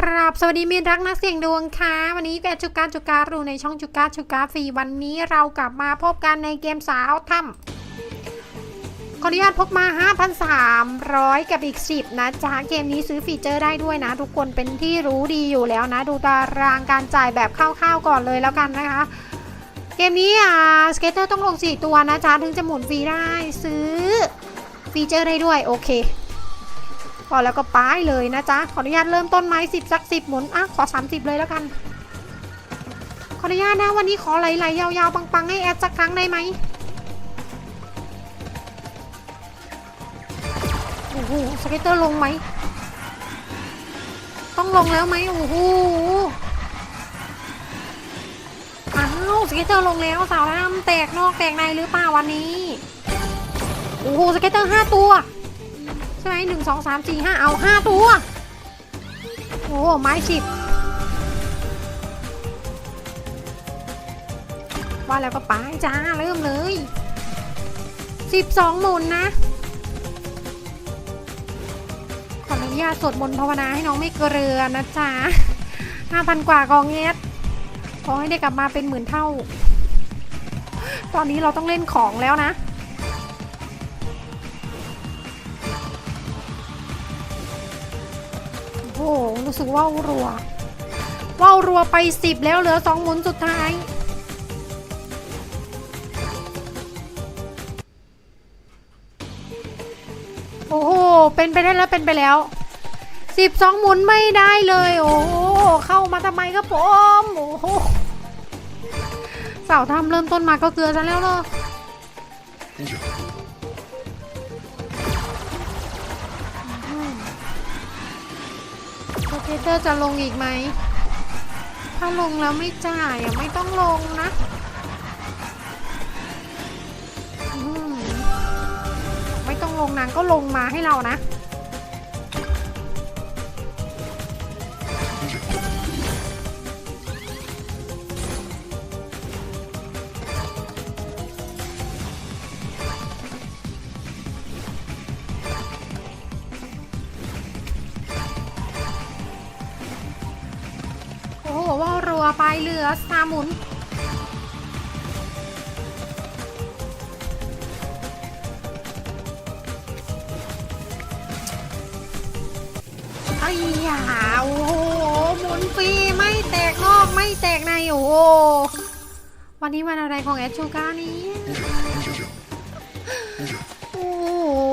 ครับ สวัสดีมีรักนักเสี่ยงดวงค่ะ วันนี้แปดจุกาจุการูในช่องจุกาจุกาฟรีวันนี้เรากลับมาพบกันในเกมสาวถ้ำขออนุญาตพกมา 5,300 กับอีก 10 นะจ๊ะเกมนี้ซื้อฟีเจอร์ได้ด้วยนะ ทุกคนเป็นที่รู้ดีอยู่แล้วนะ ดูตารางการจ่ายแบบคร่าวๆก่อนเลยแล้วกันนะคะ เกมนี้อ่าสเกตเตอร์ต้องลง 4 ตัวนะจ๊ะถึงจะหมุนฟรีได้ซื้อฟีเจอร์ได้ด้วยโอเค พอแล้วก็ป้ายเลยนะจ๊ะ ขออนุญาตเริ่มต้นไม้สิบสักสิบหมุน อะ ขอ 30 เลยแล้วกัน ขออนุญาตนะวันนี้ขอไหลๆยาวๆ ปังๆ ให้แอดสักครั้งได้ไหมโอ้โหสเก็ตเตอร์ลงไหม ต้องลงแล้วไหมโอ้โหอ้าวสเก็ตเตอร์ลงแล้วสาวน้ำแตกนอกแตกในหรือเปล่าวันนี้ โอ้โหสเก็ตเตอร์ห้าตัว ใช่ไหมหนึ่งสองสามสี่ห้าเอาห้าตัว โอ้ไม้สิบว่าแล้วก็ไปจ้า เริ่มเลยสิบสองหมุนนะ ขออนุญาตสวดมนต์ภาวนาให้น้องไม่เกลือนะจ๊ะห้าพันกว่ากองเอสขอให้ได้กลับมาเป็นหมื่นเท่า ตอนนี้เราต้องเล่นของแล้วนะ หรู้สึกว่าวรัวว่าวรัวไปสิบแล้วเหลือสองหมุนสุดท้าย โอ้โห เป็นไปได้แล้วเป็นไปแล้วสิบสองหมุนไม่ได้เลย โอ้โห เข้ามาทำไมครับผมโอ้โหสาวทำเริ่มต้นมาก็เกลือซะแล้วเนาะ เคเตอร์จะลงอีกไหม ถ้าลงแล้วไม่จ่ายอะไม่ต้องลงนะไม่ต้องลงนางก็ลงมาให้เรานะ ไปเหลือสามหมุน ไอ้ยาโอ้โหหมุนฟรีไม่แตกนอกไม่แตกในโอ้โหวันนี้วันอะไรของแอดชูกานี้โอ้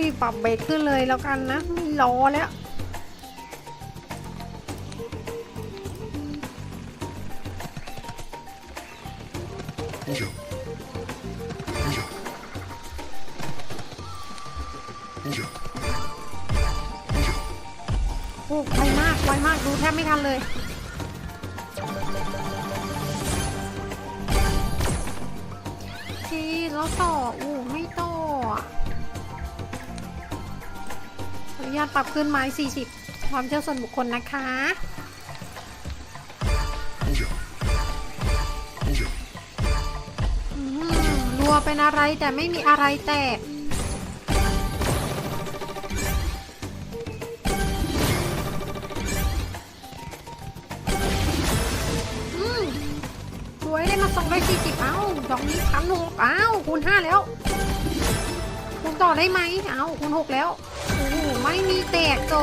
ยปรับเบรกขึ้นเลยแล้วกันนะไม่รอแล้ว บไม่ทันเลยทีแล้วต่ออู้ไม่ต่ออะขออนุญาตปรับขึ้นไม้40 ความเชื่อส่วนบุคคลนะคะอืมรัวเป็นอะไรแต่ไม่มีอะไรแตก สี่สิบเอ้าดอกนี้พันหกเอ้าคูณห้าแล้วคูณต่อได้ไหมเอ้าคูณหกแล้วโอ้โหไม่มีแตกโจ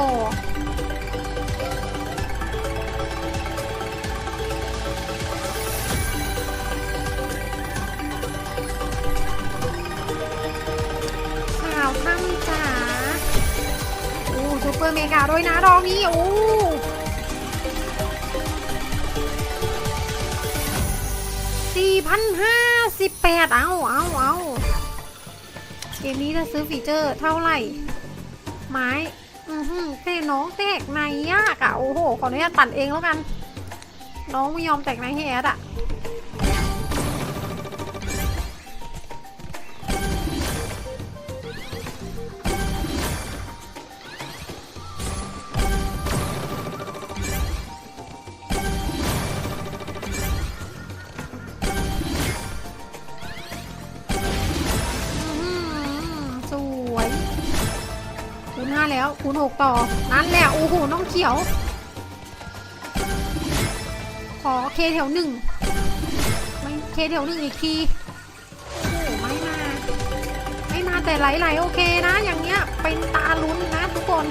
สาวถ้ำจ๋าโอ้ซูเปอร์เมกาด้วยนะดอกนี้โอ้ 4,058 เอาเอาเอาเกมนี้จะซื้อฟีเจอร์เท่าไหร่ ไม้ อือหือแต่น้องแตกในยากอะโอ้โห ขออนุญาตตัดเองแล้วกัน น้องไม่ยอมแตกในให้แอดอะ แล้วคูณหกต่อ นั่นแหละโอ้โหน้องเขียว ขอเคแถวหนึ่งไม่เคแถวหนึ่งอีกทีโอ้ไม่มา ไม่มาแต่ไหลๆโอเคนะ อย่างเงี้ยเป็นตาลุ้นนะทุกคน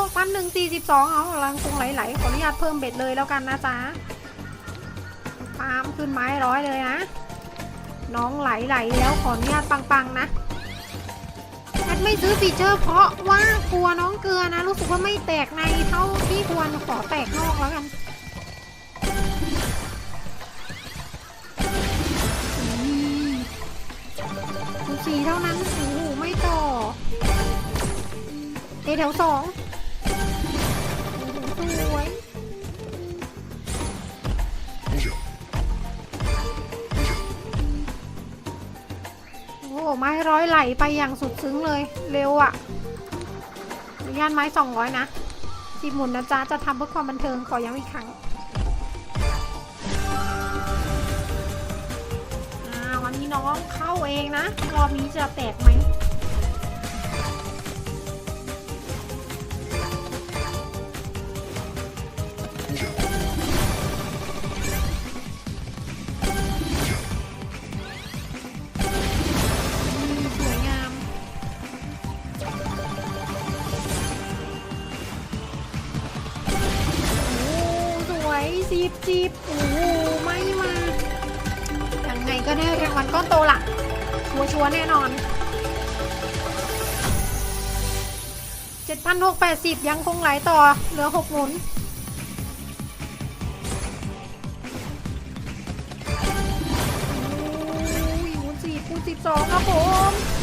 หกพันหนึ่งสี่สิบสองเอาลังคงไหลๆขออนุญาตเพิ่มเบ็ดเลยแล้วกันนะจ๊ะปาล์มขึ้นไม้ร้อยเลยนะ น้องไหลๆแล้วขออนุญาตปังๆนะแอดไม่ซื้อฟีเจอร์เพราะว่ากลัวน้องเกลือนะ รู้สึกว่าไม่แตกในเท่าที่ควรขอแตกนอกแล้วกันสีเท่านั้นโอ้โหไม่ต่อเอแถวสอง วยโอ้โหไม้ร้อยไหลไปอย่างสุดซึ้งเลย เร็วอะ่ะอนุญาตไม้สองร้อยนะจีบหมุนนะจ๊ะ จะทำเพื่อความบันเทิงขอย้ำอีกครั้งอ่าวันนี้น้องเข้าเองนะ รอบนี้จะแตกไหม ก้อนโตละชัวชัวร์แน่นอน 7,680 ยังคงไหลต่อ เหลือ 6 หมุน โอ้ยหมุนสี่คูณสิบสองครับผม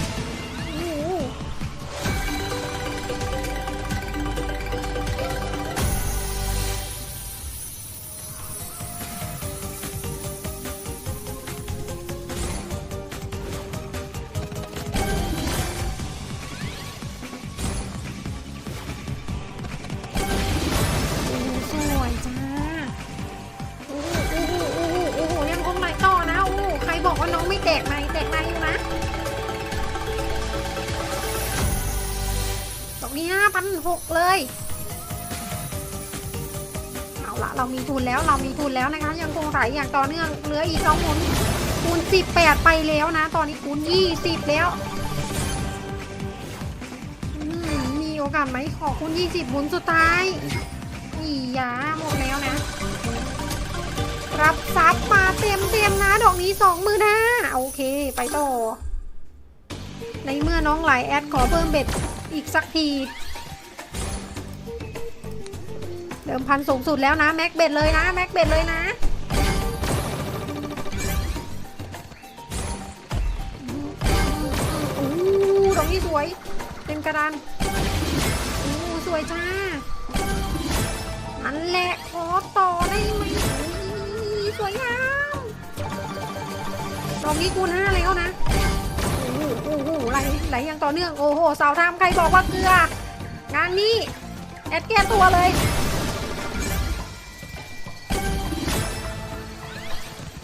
มีทุนแล้วเรามีทุนแล้วนะคะ ยังคงไหลอย่างต่อเนื่องเหลืออีกสองหมุนคูณสิบแปดไปแล้วนะ ตอนนี้คูณยี่สิบแล้วมีโอกาสไหมขอคูณยี่สิบหมุนสุดท้ายอียาหมดแล้วนะ รับซับมาเต็มเต็มๆนะ ดอกนี้สองมือนะโอเคไปต่อในเมื่อน้องไหลแอดขอเพิ่มเบ็ดอีกสักที เดิมพันสูงสุดแล้วนะแม็กเบ็ดเลยนะแม็กเบ็ดเลยนะโอ้ดอกนี้สวยเต็มกระดานโอ้สวยจ้านั่นแหละขอต่อได้ไหมสวยงามดอกนี้คูณห้าแล้วนะโอ้โหโอ้ไหลไหลอย่างต่อเนื่อง โอ้โหสาวทำใครบอกว่าเกลือ งานนี้แอดแก้ตัวเลย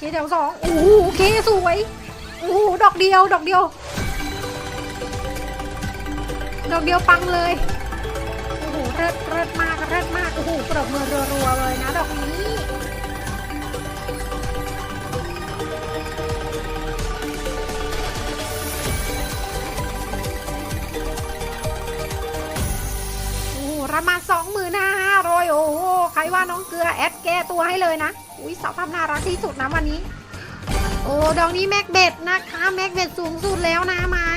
เคแถวสองโอ้โหเคสวยโอ้โหดอกเดียวดอกเดียว ดอกเดียวปังเลยโอ้โหเลิศเลิศมากเลิศมากโอ้โหปรบมือรัวๆเลยนะดอกนี้โอ้โหรับมาสองหมื่นห้าร้อยโอ้โหใครว่าน้องเกลือแอดแก้ตัวให้เลยนะ อุ้ยสาวทำน่ารักที่สุดนะวันนี้ โอ้ดอกนี้แม็กเบ็ดนะคะแม็กเบ็ดสูงสุดแล้วนะไม้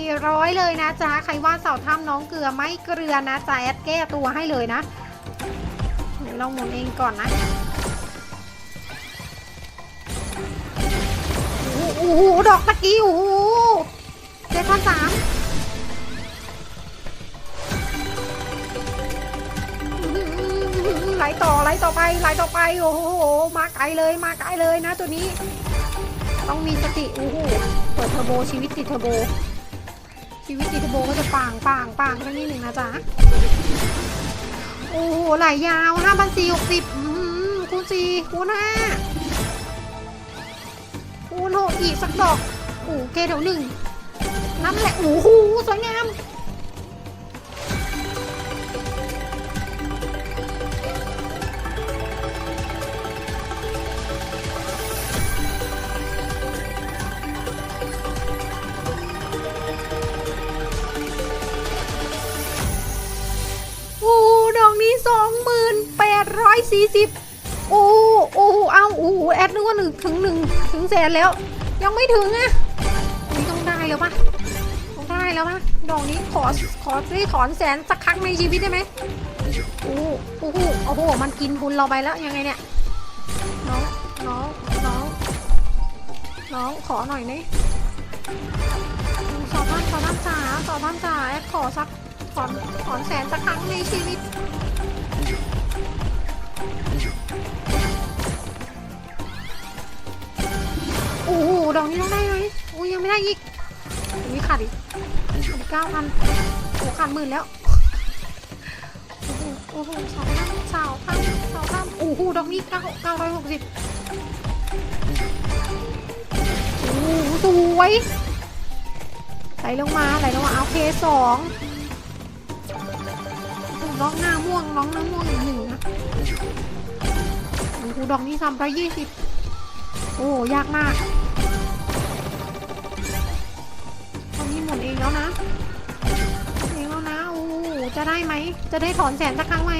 400 เลยนะจ๊ะใครว่าสาถ้ำน้องเกลือไม่เกลือนะจ๊ะแอดแก้ตัวให้เลยนะเดี๋ยวเราหมุนเองก่อนนะโอ้โหโอ้โหดอกตะกี้โอ้โหเจ็ดพันสาม ไหลต่อไหลต่อไปไหลต่อไปโอ้โหมาไกลเลยมาไกลเลยนะตัวนี้ ต้องมีสติโอ้โหเปิดเทอร์โบชีวิตติดเทอร์โบ ชีวิตติดเทอร์โบก็จะปังปังปังสักนิดหนึ่งนะจ๊ะโอ้โหไหลยาวห้าพันสี่หกสิบคูณสี่คูณห้าคูณหกอีกสักดอกโอ้เคแถวหนึ่งนั่นแหละโอ้โหสวยงาม สี่สิบโอ้โอ้เอาโอ้แอดนึกว่าหนึ่งถึงหนึ่งถึงแสนแล้ว ยังไม่ถึงอะนี่ต้องได้แล้วปะต้องได้แล้วปะดอกนี้ขอขอซื้อถอนแสนสักครั้งในชีวิตได้ไหมโอ้โอ้โหโอ้โหมันกินทุนเราไปแล้วยังไงเนี่ยน้องน้องน้องน้องขอหน่อยนี่สอบท่านสอบท่านจ๋าสอบท่านจ๋าแอดขอสักถอนถอนแสนสักครั้งในชีวิต ดอกนี้ต้องได้ไหมอุ้ยยังไม่ได้อีกอุ้ยขาดอีกขาดอีกเก้าพันโอ้ขาดหมื่นแล้วโอ้โหโอ้โหสาวตั้มสาวตั้มสาวตั้มโอ้โหดอกนี้เก้าเก้าร้อยหกสิบโอ้โหสวยไหลลงมาไหลลงมาเอาเคสองน้องหน้าม่วงน้องหน้าม่วงอีกหนึ่งนะโอ้โหดอกนี้สามร้อยยี่สิบโอ้ยากมาก หมุนเองแล้วนะเองแล้วนะโอ้จะได้ไหม จะได้ถอนแสนสักครั้งไหม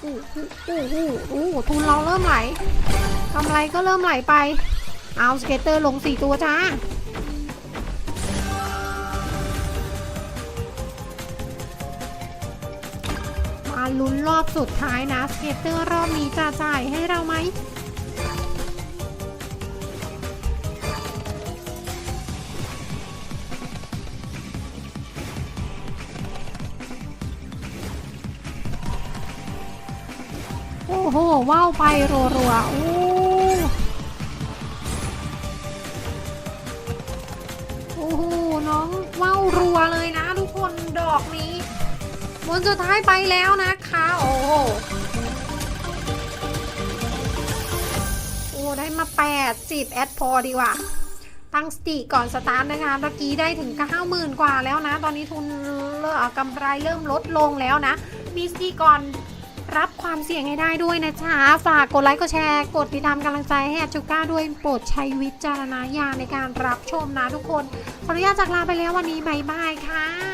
โอ้โหโอ้โหโอ้โหทุนเราเริ่มไหลกำไรก็เริ่มไหลไป เอาสเก็ตเตอร์ลงสี่ตัวจ้า ลุ้นรอบสุดท้ายนะสเก็ตเตอร์รอบนี้จะจ่ายให้เราไหมโอ้โหว้าวไปรัวๆโอ้ บนสุดท้ายไปแล้วนะคะ โอ้โหโอ้ได้มา 80 แอดพอดีกว่าตั้งสติก่อนสตาร์ทนะคะเมื่อกี้ได้ถึง 90,000 กว่าแล้วนะ ตอนนี้ทุนเริ่มกำไรเริ่มลดลงแล้วนะ มีสติก่อนรับความเสี่ยงให้ได้ด้วยนะจ๊ะ ฝากกดไลค์ กดแชร์ กดติดตามกำลังใจให้อาจูก้าด้วย โปรดใช้วิจารณญาณในการรับชมนะทุกคน ขออนุญาตจากลาไปแล้ววันนี้บายบายค่ะ